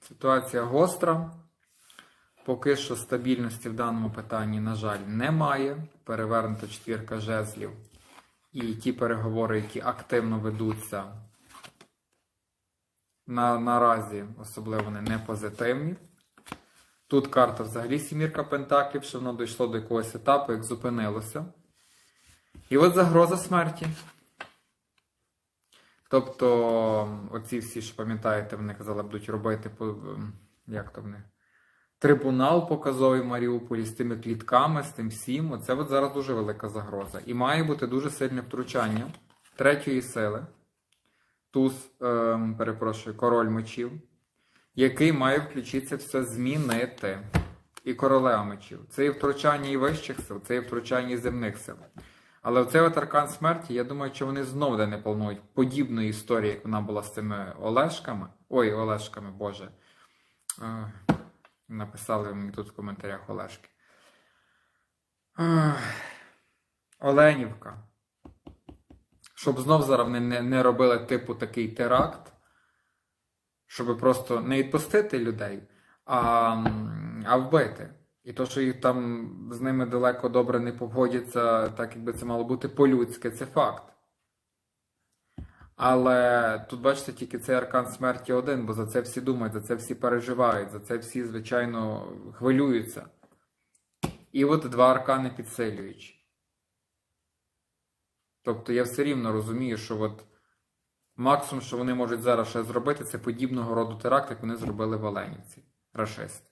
Ситуація гостра. Поки що стабільності в даному питанні, на жаль, немає. Перевернута четвірка жезлів. І ті переговори, які активно ведуться, на, наразі особливо вони не позитивні. Тут карта взагалі сімірка пентаклів, що воно дійшло до якогось етапу, як зупинилося. І от загроза смерті. Тобто, оці всі, що пам'ятаєте, вони казали, будуть робити ем, як то вони, трибунал показовий в Маріуполі з тими клітками, з тим всім. Оце от зараз дуже велика загроза. І має бути дуже сильне втручання третьої сили. Туз, ем, перепрошую, король мечів, який має включитися все змінити. І королева мечів. Це і втручання і вищих сил, це і втручання і земних сил. Але оцей от аркан смерті, я думаю, що вони знову не планують подібної історії, як вона була з цими Олешками. Ой, Олешками, Боже. Е, Написали мені тут в коментарях Олешки. Е, Оленівка. Щоб знов зараз вони не, не робили типу такий теракт, щоб просто не відпустити людей, а, а вбити. І то, що їх там з ними далеко добре не поводяться, так якби це мало бути по-людськи, це факт. Але тут, бачите, тільки цей аркан смерті один, бо за це всі думають, за це всі переживають, за це всі, звичайно, хвилюються. І от два аркани підсилюючі. Тобто я все рівно розумію, що от максимум, що вони можуть зараз ще зробити, це подібного роду теракт, як вони зробили в Оленівці. Рашисти.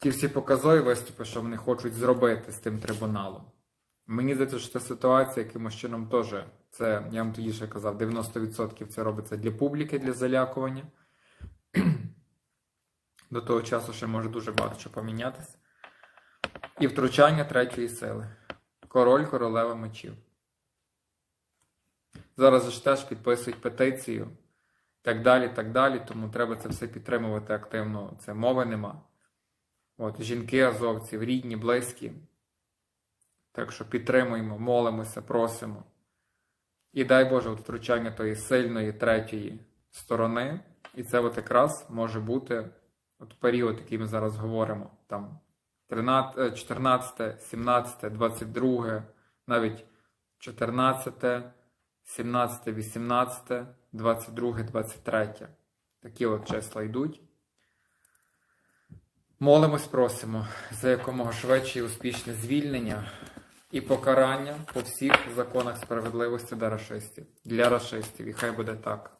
Ті всі показові виступи, що вони хочуть зробити з тим трибуналом. Мені здається, що ця ситуація якимось чином теж, це, я вам тоді ще казав, 90% це робиться для публіки, для залякування. До того часу ще може дуже багато що помінятися. І втручання третьої сили. Король королева мечів. Зараз ж теж підписують петицію, так далі, так далі. Тому треба це все підтримувати активно. Це мови нема. От, жінки азовців, рідні, близькі. Так що підтримуємо, молимося, просимо. І дай Боже, от втручання тої сильної третьої сторони. І це от якраз може бути от період, який ми зараз говоримо. Там 13, е, 14, 17, 22, навіть 14, 17, 18, 22, 23. Такі от числа йдуть. Молимось, просимо за якомога швидше і успішне звільнення і покарання по всіх законах справедливості для рашистів. Для рашистів. І хай буде так.